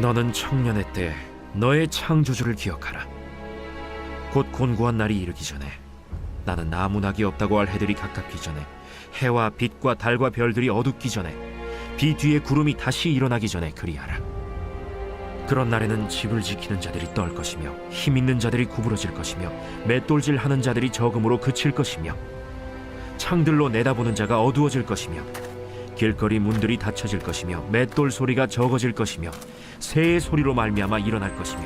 너는 청년의 때 너의 창조주를 기억하라. 곧 곤고한 날이 이르기 전에 나는 아무 낙이 없다고 할 해들이 가깝기 전에 해와 빛과 달과 별들이 어둡기 전에 비 뒤에 구름이 다시 일어나기 전에 그리하라. 그런 날에는 집을 지키는 자들이 떨 것이며 힘 있는 자들이 구부러질 것이며 맷돌질 하는 자들이 적음으로 그칠 것이며 창들로 내다보는 자가 어두워질 것이며 길거리 문들이 닫혀질 것이며 맷돌 소리가 적어질 것이며 새의 소리로 말미암아 일어날 것이며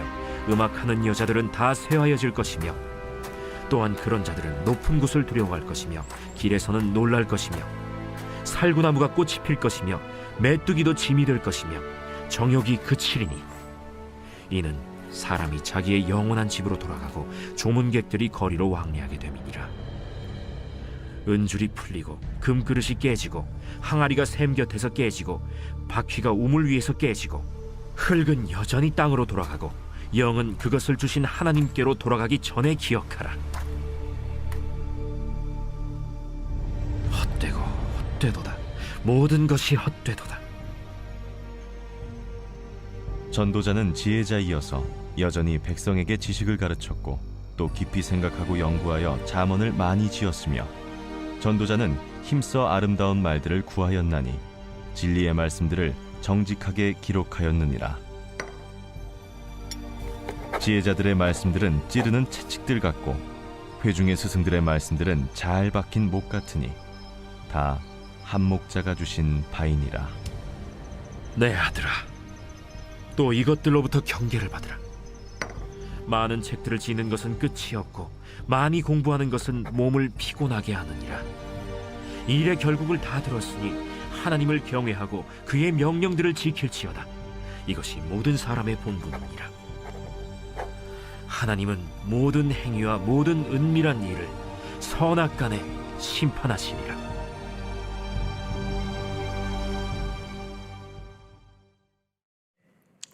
음악하는 여자들은 다 쇠하여질 것이며 또한 그런 자들은 높은 곳을 두려워할 것이며 길에서는 놀랄 것이며 살구나무가 꽃이 필 것이며 메뚜기도 짐이 될 것이며 정욕이 그치리니 이는 사람이 자기의 영원한 집으로 돌아가고 조문객들이 거리로 왕래하게 됨이니라 은줄이 풀리고 금그릇이 깨지고 항아리가 샘 곁에서 깨지고 바퀴가 우물 위에서 깨지고 흙은 여전히 땅으로 돌아가고 영은 그것을 주신 하나님께로 돌아가기 전에 기억하라. 헛되고 헛되도다. 모든 것이 헛되도다. 전도자는 지혜자이어서 여전히 백성에게 지식을 가르쳤고 또 깊이 생각하고 연구하여 잠언을 많이 지었으며 전도자는 힘써 아름다운 말들을 구하였나니 진리의 말씀들을 정직하게 기록하였느니라. 지혜자들의 말씀들은 찌르는 채찍들 같고 회중의 스승들의 말씀들은 잘 박힌 목 같으니 다 한목자가 주신 바이니라. 내 아들아. 또 이것들로부터 경계를 받으라. 많은 책들을 지는 것은 끝이 없고 많이 공부하는 것은 몸을 피곤하게 하느니라. 일의 결국을 다 들었으니 하나님을 경외하고 그의 명령들을 지킬지어다. 이것이 모든 사람의 본분이니라. 하나님은 모든 행위와 모든 은밀한 일을 선악 간에 심판하시니라.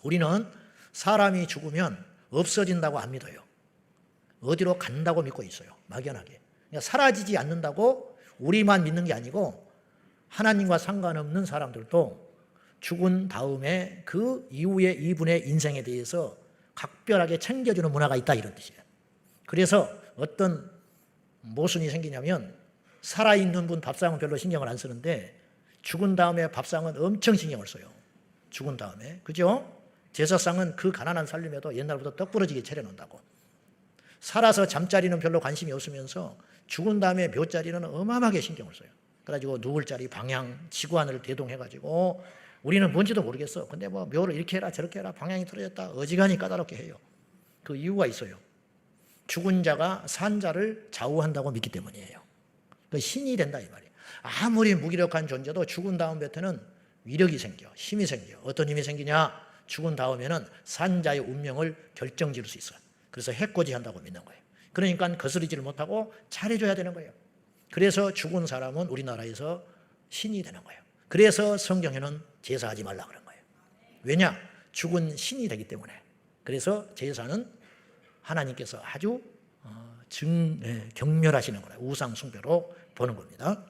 우리는 사람이 죽으면 없어진다고 안 믿어요. 어디로 간다고 믿고 있어요. 막연하게. 그러니까 사라지지 않는다고 우리만 믿는 게 아니고 하나님과 상관없는 사람들도 죽은 다음에 그 이후에 이분의 인생에 대해서 각별하게 챙겨주는 문화가 있다 이런 뜻이에요. 그래서 어떤 모순이 생기냐면 살아있는 분 밥상은 별로 신경을 안 쓰는데 죽은 다음에 밥상은 엄청 신경을 써요. 죽은 다음에. 그죠? 제사상은 그 가난한 살림에도 옛날부터 떡 부러지게 차려놓는다고. 살아서 잠자리는 별로 관심이 없으면서 죽은 다음에 묘자리는 어마어마하게 신경을 써요. 그래가지고 누울 자리, 방향, 지구안을 대동해가지고 우리는 뭔지도 모르겠어. 근데 뭐 묘를 이렇게 해라 저렇게 해라 방향이 틀어졌다. 어지간히 까다롭게 해요. 그 이유가 있어요. 죽은 자가 산 자를 좌우한다고 믿기 때문이에요. 그 신이 된다 이 말이에요. 아무리 무기력한 존재도 죽은 다음부터는 위력이 생겨, 힘이 생겨. 어떤 힘이 생기냐? 죽은 다음에는 산자의 운명을 결정 지을 수 있어요. 그래서 해코지 한다고 믿는 거예요. 그러니까 거스르지를 못하고 잘해줘야 되는 거예요. 그래서 죽은 사람은 우리나라에서 신이 되는 거예요. 그래서 성경에는 제사하지 말라 그런 거예요. 왜냐? 죽은 신이 되기 때문에. 그래서 제사는 하나님께서 아주 어, 증, 예, 경멸하시는 거예요. 우상 숭배로 보는 겁니다.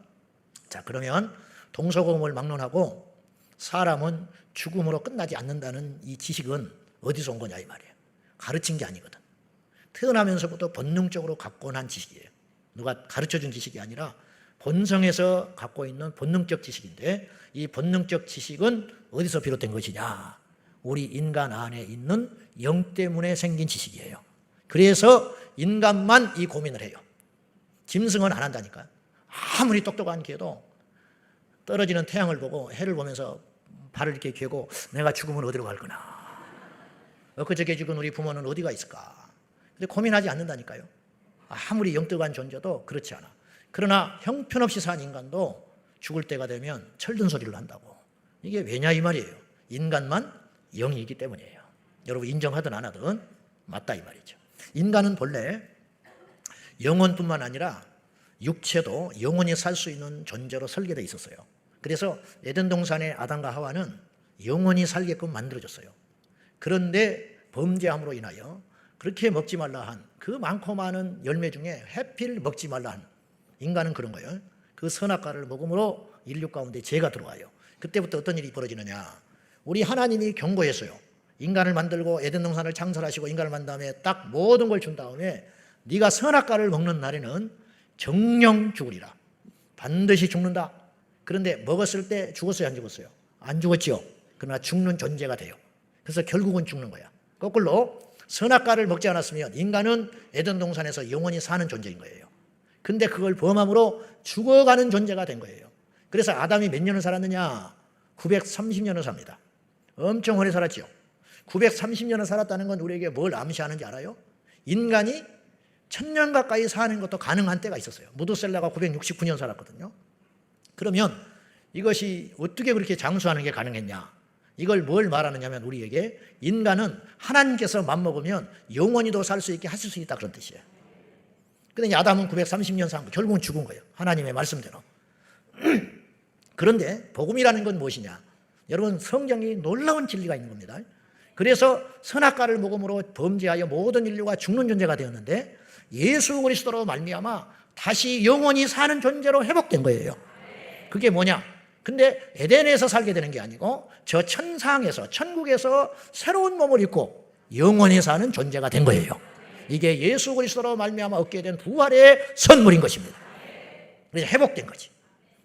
자, 그러면 동서고금을 막론하고 사람은 죽음으로 끝나지 않는다는 이 지식은 어디서 온 거냐 이 말이에요. 가르친 게 아니거든. 태어나면서부터 본능적으로 갖고 난 지식이에요. 누가 가르쳐 준 지식이 아니라 본성에서 갖고 있는 본능적 지식인데 이 본능적 지식은 어디서 비롯된 것이냐? 우리 인간 안에 있는 영 때문에 생긴 지식이에요. 그래서 인간만 이 고민을 해요. 짐승은 안 한다니까. 아무리 똑똑한 개도 떨어지는 태양을 보고 해를 보면서 발을 이렇게 괴고 내가 죽으면 어디로 갈 거나. 엊그저께 죽은 우리 부모는 어디가 있을까? 근데 고민하지 않는다니까요. 아무리 영특한 존재도 그렇지 않아. 그러나 형편없이 산 인간도 죽을 때가 되면 철든 소리를 한다고. 이게 왜냐 이 말이에요. 인간만 영이기 때문이에요. 여러분 인정하든 안 하든 맞다 이 말이죠. 인간은 본래 영혼뿐만 아니라 육체도 영원히 살 수 있는 존재로 설계되어 있었어요. 그래서 에덴 동산의 아담과 하와는 영원히 살게끔 만들어졌어요. 그런데 범죄함으로 인하여 그렇게 먹지 말라 한 그 많고 많은 열매 중에 해필 먹지 말라 한 인간은 그런 거예요. 그 선악과를 먹음으로 인류 가운데 죄가 들어와요. 그때부터 어떤 일이 벌어지느냐? 우리 하나님이 경고했어요. 인간을 만들고 에덴 동산을 창설하시고 인간을 만든 다음에 딱 모든 걸 준 다음에 네가 선악과를 먹는 날에는 정령 죽으리라. 반드시 죽는다. 그런데 먹었을 때 죽었어요, 안 죽었어요? 안 죽었지요. 그러나 죽는 존재가 돼요. 그래서 결국은 죽는 거야. 거꾸로 선악과를 먹지 않았으면 인간은 에덴 동산에서 영원히 사는 존재인 거예요. 근데 그걸 범함으로 죽어가는 존재가 된 거예요. 그래서 아담이 몇 년을 살았느냐? 930년을 삽니다. 엄청 오래 살았죠. 930년을 살았다는 건 우리에게 뭘 암시하는지 알아요? 인간이 천년 가까이 사는 것도 가능한 때가 있었어요. 무드셀라가 969년 살았거든요. 그러면 이것이 어떻게 그렇게 장수하는 게 가능했냐? 이걸 뭘 말하느냐면 우리에게 인간은 하나님께서 맘먹으면 영원히도 살 수 있게 하실 수 있다 그런 뜻이에요. 근데 아담은 930년 산 거, 결국은 죽은 거예요. 하나님의 말씀대로. 그런데 복음이라는 건 무엇이냐? 여러분 성경이 놀라운 진리가 있는 겁니다. 그래서 선악과를 먹음으로 범죄하여 모든 인류가 죽는 존재가 되었는데 예수 그리스도로 말미암아 다시 영원히 사는 존재로 회복된 거예요. 그게 뭐냐? 근데 에덴에서 살게 되는 게 아니고 저 천상에서 천국에서 새로운 몸을 입고 영원히 사는 존재가 된 거예요. 이게 예수 그리스도로 말미암아 얻게 된 부활의 선물인 것입니다. 그래서 회복된 거지.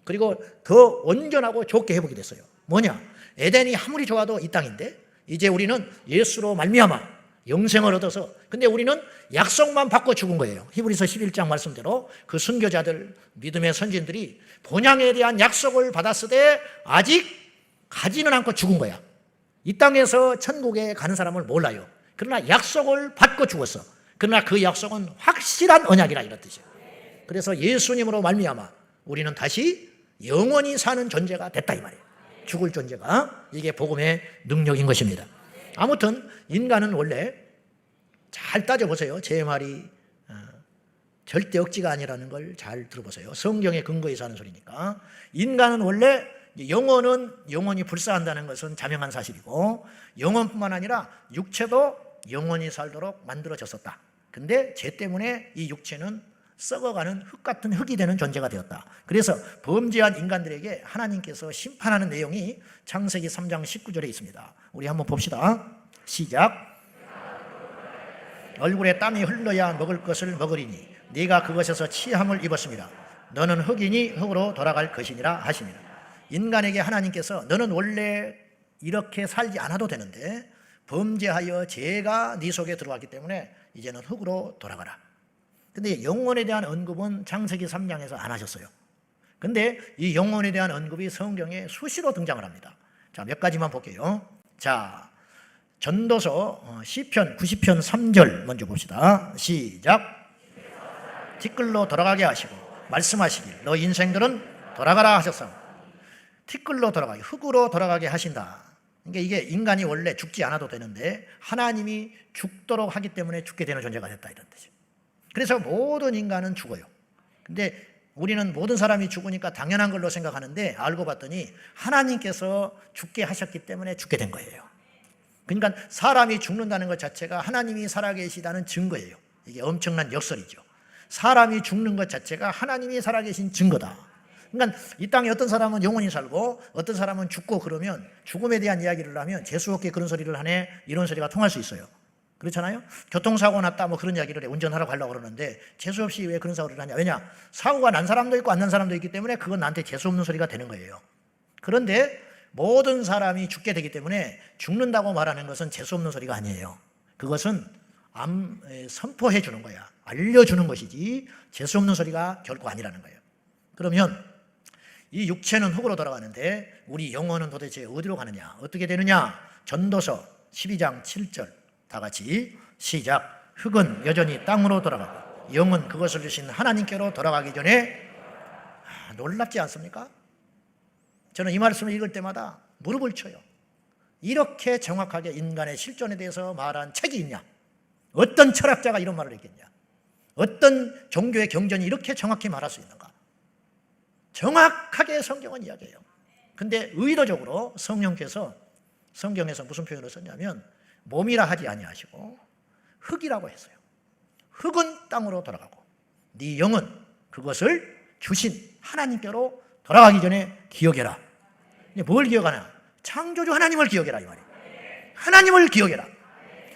그리고 더 온전하고 좋게 회복이 됐어요. 뭐냐? 에덴이 아무리 좋아도 이 땅인데 이제 우리는 예수로 말미암아 영생을 얻어서 근데 우리는 약속만 받고 죽은 거예요. 히브리서 11장 말씀대로 그 순교자들 믿음의 선진들이 본향에 대한 약속을 받았을 때 아직 가지는 않고 죽은 거야. 이 땅에서 천국에 가는 사람을 몰라요. 그러나 약속을 받고 죽었어. 그러나 그 약속은 확실한 언약이라 이런 뜻이에요. 그래서 예수님으로 말미암아 우리는 다시 영원히 사는 존재가 됐다 이 말이에요. 죽을 존재가 이게 복음의 능력인 것입니다. 아무튼 인간은 원래 잘 따져보세요. 제 말이 어, 절대 억지가 아니라는 걸 잘 들어보세요. 성경의 근거에서 하는 소리니까. 인간은 원래 영혼은 영원히 불사한다는 것은 자명한 사실이고 영혼뿐만 아니라 육체도 영원히 살도록 만들어졌었다. 근데 죄 때문에 이 육체는 썩어가는 흙 같은 흙이 되는 존재가 되었다. 그래서 범죄한 인간들에게 하나님께서 심판하는 내용이 창세기 3장 19절에 있습니다. 우리 한번 봅시다. 시작. 얼굴에 땀이 흘러야 먹을 것을 먹으리니 네가 그것에서 취함을 입었습니다. 너는 흙이니 흙으로 돌아갈 것이니라 하십니다. 인간에게 하나님께서 너는 원래 이렇게 살지 않아도 되는데 범죄하여 죄가 네 속에 들어왔기 때문에 이제는 흙으로 돌아가라. 근데 영혼에 대한 언급은 창세기 3장에서 안 하셨어요. 근데 이 영혼에 대한 언급이 성경에 수시로 등장을 합니다. 자, 몇 가지만 볼게요. 자, 전도서 어, 시편 90편 3절 먼저 봅시다. 시작. 티끌로 돌아가게 하시고 말씀하시길 너 인생들은 돌아가라 하셨어. 티끌로 돌아가게 흙으로 돌아가게 하신다. 그러니까 이게 인간이 원래 죽지 않아도 되는데 하나님이 죽도록 하기 때문에 죽게 되는 존재가 됐다 이런 뜻이에요. 그래서 모든 인간은 죽어요. 근데 우리는 모든 사람이 죽으니까 당연한 걸로 생각하는데 알고 봤더니 하나님께서 죽게 하셨기 때문에 죽게 된 거예요. 그러니까 사람이 죽는다는 것 자체가 하나님이 살아계시다는 증거예요. 이게 엄청난 역설이죠. 사람이 죽는 것 자체가 하나님이 살아계신 증거다. 그러니까 이 땅에 어떤 사람은 영원히 살고 어떤 사람은 죽고 그러면 죽음에 대한 이야기를 하면 재수없게 그런 소리를 하네 이런 소리가 통할 수 있어요. 그렇잖아요? 교통사고 났다 뭐 그런 이야기를 해. 운전하러 가려고 그러는데 재수없이 왜 그런 사고를 하냐. 왜냐? 사고가 난 사람도 있고 안 난 사람도 있기 때문에 그건 나한테 재수없는 소리가 되는 거예요. 그런데 모든 사람이 죽게 되기 때문에 죽는다고 말하는 것은 재수없는 소리가 아니에요. 그것은 암, 에, 선포해 주는 거야. 알려주는 것이지 재수없는 소리가 결코 아니라는 거예요. 그러면 이 육체는 흙으로 돌아가는데 우리 영혼은 도대체 어디로 가느냐? 어떻게 되느냐? 전도서 12장 7절 다 같이 시작. 흙은 여전히 땅으로 돌아가고 영은 그것을 주신 하나님께로 돌아가기 전에 아, 놀랍지 않습니까? 저는 이 말씀을 읽을 때마다 무릎을 쳐요. 이렇게 정확하게 인간의 실존에 대해서 말한 책이 있냐? 어떤 철학자가 이런 말을 했겠냐? 어떤 종교의 경전이 이렇게 정확히 말할 수 있는가? 정확하게 성경은 이야기해요. 근데 의도적으로 성령께서 성경에서 무슨 표현을 썼냐면 몸이라 하지 아니하시고 흙이라고 했어요. 흙은 땅으로 돌아가고 네 영은 그것을 주신 하나님께로 돌아가기 전에 기억해라. 이제 뭘 기억하냐? 창조주 하나님을 기억해라 이 말이에요. 하나님을 기억해라.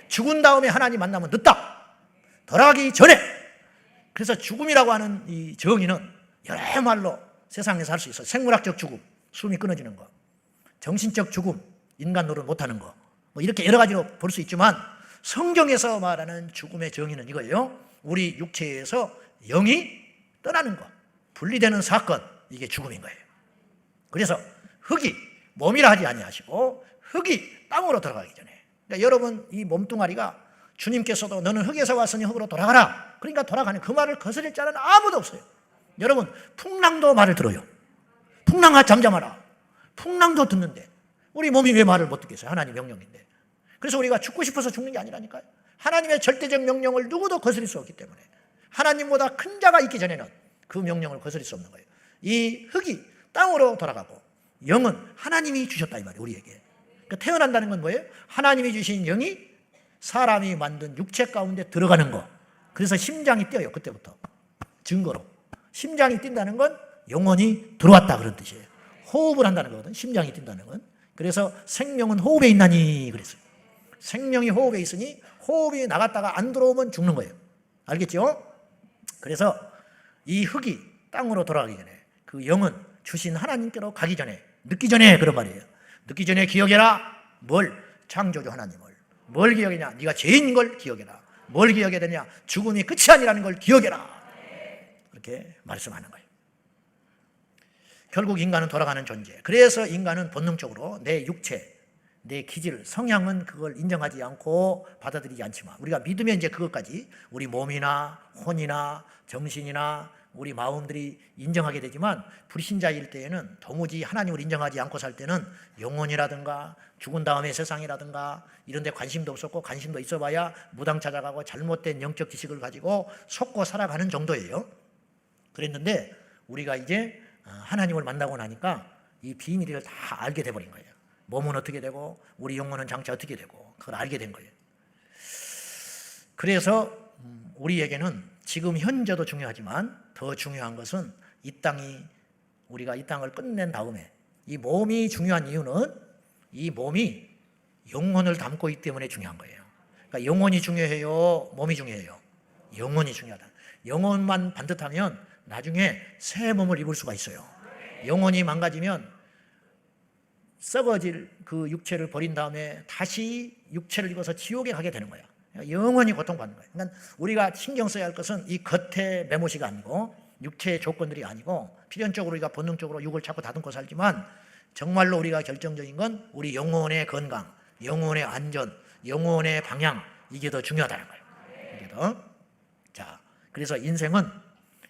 죽은 다음에 하나님 만나면 늦다. 돌아가기 전에. 그래서 죽음이라고 하는 이 정의는 여러 말로 세상에서 할 수 있어요. 생물학적 죽음, 숨이 끊어지는 거. 정신적 죽음, 인간 노릇 못하는 거. 뭐 이렇게 여러 가지로 볼 수 있지만 성경에서 말하는 죽음의 정의는 이거예요. 우리 육체에서 영이 떠나는 것, 분리되는 사건, 이게 죽음인 거예요. 그래서 흙이 몸이라 하지 아니하시고 흙이 땅으로 들어가기 전에 그러니까 여러분 이 몸뚱아리가 주님께서도 너는 흙에서 왔으니 흙으로 돌아가라. 그러니까 돌아가는 그 말을 거스릴 자는 아무도 없어요. 여러분 풍랑도 말을 들어요. 풍랑아 잠잠하라. 풍랑도 듣는데 우리 몸이 왜 말을 못 듣겠어요? 하나님 명령인데. 그래서 우리가 죽고 싶어서 죽는 게 아니라니까요. 하나님의 절대적 명령을 누구도 거스릴 수 없기 때문에 하나님보다 큰 자가 있기 전에는 그 명령을 거스릴 수 없는 거예요. 이 흙이 땅으로 돌아가고 영은 하나님이 주셨다 이 말이에요. 우리에게. 그러니까 태어난다는 건 뭐예요? 하나님이 주신 영이 사람이 만든 육체 가운데 들어가는 거. 그래서 심장이 뛰어요. 그때부터. 증거로. 심장이 뛴다는 건 영혼이 들어왔다 그런 뜻이에요. 호흡을 한다는 거거든. 심장이 뛴다는 건. 그래서 생명은 호흡에 있나니 그랬어요. 생명이 호흡에 있으니 호흡이 나갔다가 안 들어오면 죽는 거예요. 알겠죠? 그래서 이 흙이 땅으로 돌아가기 전에 그 영은 주신 하나님께로 가기 전에 늦기 전에 그런 말이에요. 늦기 전에 기억해라. 뭘? 창조주 하나님을. 뭘 기억해냐? 네가 죄인 걸 기억해라. 뭘 기억해야 되냐? 죽음이 끝이 아니라는 걸 기억해라. 그렇게 말씀하는 거예요. 결국 인간은 돌아가는 존재. 그래서 인간은 본능적으로 내 육체, 내 기질, 성향은 그걸 인정하지 않고 받아들이지 않지만 우리가 믿으면 이제 그것까지 우리 몸이나 혼이나 정신이나 우리 마음들이 인정하게 되지만 불신자일 때에는 도무지 하나님을 인정하지 않고 살 때는 영혼이라든가 죽은 다음에 세상이라든가 이런 데 관심도 없었고 관심도 있어봐야 무당 찾아가고 잘못된 영적 지식을 가지고 속고 살아가는 정도예요. 그랬는데 우리가 이제 어, 하나님을 만나고 나니까 이 비밀을 다 알게 돼버린 거예요. 몸은 어떻게 되고 우리 영혼은 장차 어떻게 되고 그걸 알게 된 거예요. 그래서 음, 우리에게는 지금 현재도 중요하지만 더 중요한 것은 이 땅이 우리가 이 땅을 끝낸 다음에 이 몸이 중요한 이유는 이 몸이 영혼을 담고 있기 때문에 중요한 거예요. 그러니까 영혼이 중요해요, 몸이 중요해요. 영혼이 중요하다. 영혼만 반듯하면 나중에 새 몸을 입을 수가 있어요. 영혼이 망가지면 썩어질 그 육체를 버린 다음에 다시 육체를 입어서 지옥에 가게 되는 거야. 영원히 고통받는 거예요. 그러니까 우리가 신경 써야 할 것은 이 겉의 메모시가 아니고 육체의 조건들이 아니고 필연적으로 우리가 본능적으로 육을 자꾸 다듬고 살지만 정말로 우리가 결정적인 건 우리 영혼의 건강, 영혼의 안전, 영혼의 방향 이게 더 중요하다는 거예요. 이게 더. 자, 그래서 인생은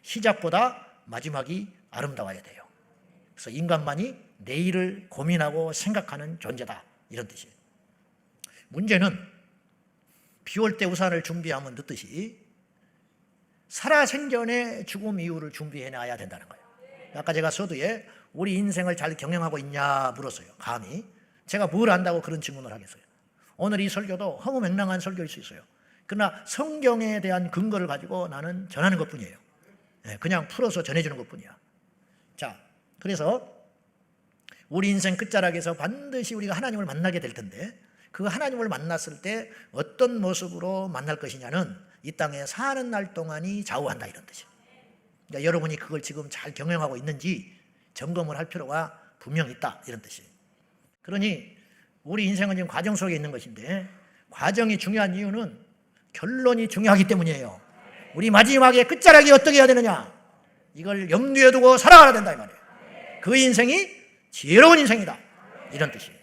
시작보다 마지막이 아름다워야 돼요. 그래서 인간만이 내일을 고민하고 생각하는 존재다. 이런 뜻이에요. 문제는 비 올 때 우산을 준비하면 늦듯이 살아생전의 죽음 이후를 준비해 놔야 된다는 거예요. 아까 제가 서두에 우리 인생을 잘 경영하고 있냐 물었어요. 감히. 제가 뭘 안다고 그런 질문을 하겠어요. 오늘 이 설교도 허무맹랑한 설교일 수 있어요. 그러나 성경에 대한 근거를 가지고 나는 전하는 것 뿐이에요. 예, 그냥 풀어서 전해주는 것 뿐이야. 자, 그래서 우리 인생 끝자락에서 반드시 우리가 하나님을 만나게 될 텐데 그 하나님을 만났을 때 어떤 모습으로 만날 것이냐는 이 땅에 사는 날 동안이 좌우한다 이런 뜻이에요. 그러니까 여러분이 그걸 지금 잘 경영하고 있는지 점검을 할 필요가 분명 있다 이런 뜻이에요. 그러니 우리 인생은 지금 과정 속에 있는 것인데 과정이 중요한 이유는 결론이 중요하기 때문이에요. 우리 마지막에 끝자락이 어떻게 해야 되느냐? 이걸 염두에 두고 살아가야 된다 이 말이에요. 그 인생이 지혜로운 인생이다. 이런 뜻이에요.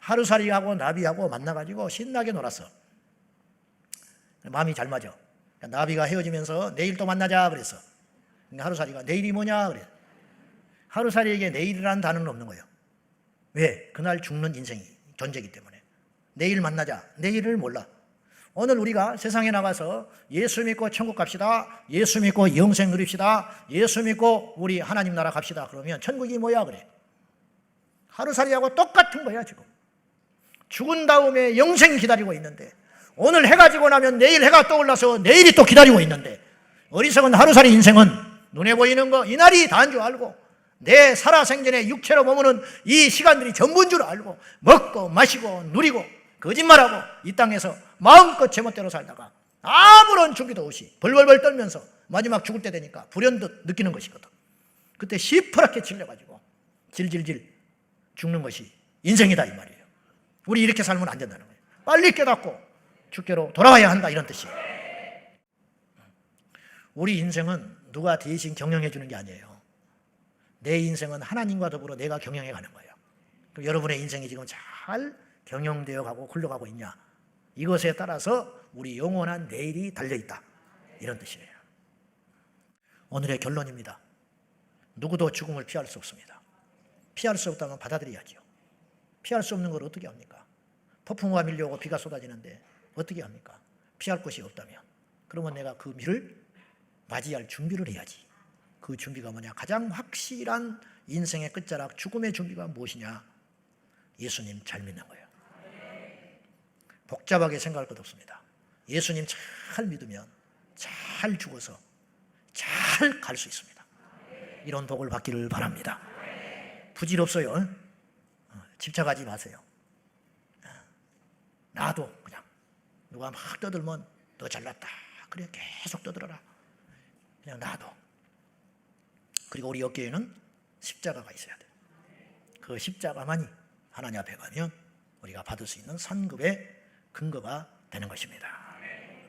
하루살이하고 나비하고 만나가지고 신나게 놀았어. 마음이 잘 맞아. 그러니까 나비가 헤어지면서 내일 또 만나자 그랬어. 그러니까 하루살이가 내일이 뭐냐 그래. 하루살이에게 내일이라는 단어는 없는 거예요. 왜? 그날 죽는 인생이 존재이기 때문에. 내일 만나자. 내일을 몰라. 오늘 우리가 세상에 나가서 예수 믿고 천국 갑시다. 예수 믿고 영생 누립시다. 예수 믿고 우리 하나님 나라 갑시다. 그러면 천국이 뭐야 그래. 하루살이하고 똑같은 거야 지금. 죽은 다음에 영생 기다리고 있는데 오늘 해가 지고 나면 내일 해가 떠올라서 내일이 또 기다리고 있는데 어리석은 하루살이 인생은 눈에 보이는 거 이날이 다인 줄 알고 내 살아생전에 육체로 머무는 이 시간들이 전부인 줄 알고 먹고 마시고 누리고 거짓말하고 이 땅에서 마음껏 제멋대로 살다가 아무런 준비도 없이 벌벌벌 떨면서 마지막 죽을 때 되니까 불현듯 느끼는 것이거든. 그때 시퍼렇게 질려가지고 질질질 죽는 것이 인생이다 이 말이에요. 우리 이렇게 살면 안 된다는 거예요. 빨리 깨닫고 주께로 돌아와야 한다 이런 뜻이에요. 우리 인생은 누가 대신 경영해 주는 게 아니에요. 내 인생은 하나님과 더불어 내가 경영해 가는 거예요. 그럼 여러분의 인생이 지금 잘 경영되어 가고 흘러가고 있냐? 이것에 따라서 우리 영원한 내일이 달려 있다. 이런 뜻이에요. 오늘의 결론입니다. 누구도 죽음을 피할 수 없습니다. 피할 수 없다면 받아들여야죠. 피할 수 없는 걸 어떻게 합니까? 폭풍우가 밀려오고 비가 쏟아지는데 어떻게 합니까? 피할 곳이 없다면. 그러면 내가 그 비를 맞이할 준비를 해야지. 그 준비가 뭐냐? 가장 확실한 인생의 끝자락, 죽음의 준비가 무엇이냐? 예수님 잘 믿는 거예요. 복잡하게 생각할 것 없습니다. 예수님 잘 믿으면 잘 죽어서 잘 갈 수 있습니다. 이런 복을 받기를 바랍니다. 부질없어요. 어, 집착하지 마세요. 어, 나도 그냥 누가 막 떠들면 너 잘났다. 그래 계속 떠들어라. 그냥 나도. 그리고 우리 어깨에는 십자가가 있어야 돼. 그 십자가만이 하나님 앞에 가면 우리가 받을 수 있는 상급의 근거가 되는 것입니다.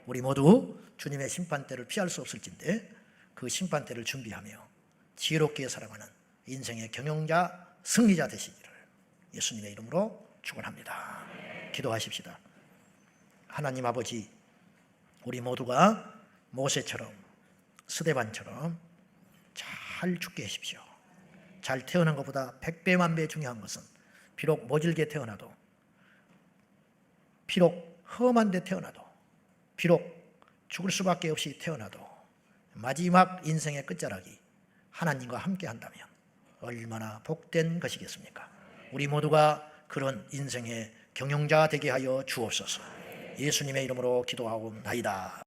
우리 모두 주님의 심판대를 피할 수 없을진데 그 심판대를 준비하며 지혜롭게 살아가는 인생의 경영자, 승리자 되시기를 예수님의 이름으로 축원합니다. 기도하십시다. 하나님 아버지, 우리 모두가 모세처럼 스데반처럼 잘 죽게 하십시오. 잘 태어난 것보다 백배만 배 중요한 것은 비록 모질게 태어나도 비록 험한 데 태어나도 비록 죽을 수밖에 없이 태어나도 마지막 인생의 끝자락이 하나님과 함께 한다면 얼마나 복된 것이겠습니까? 우리 모두가 그런 인생의 경영자 되게 하여 주옵소서. 예수님의 이름으로 기도하옵나이다.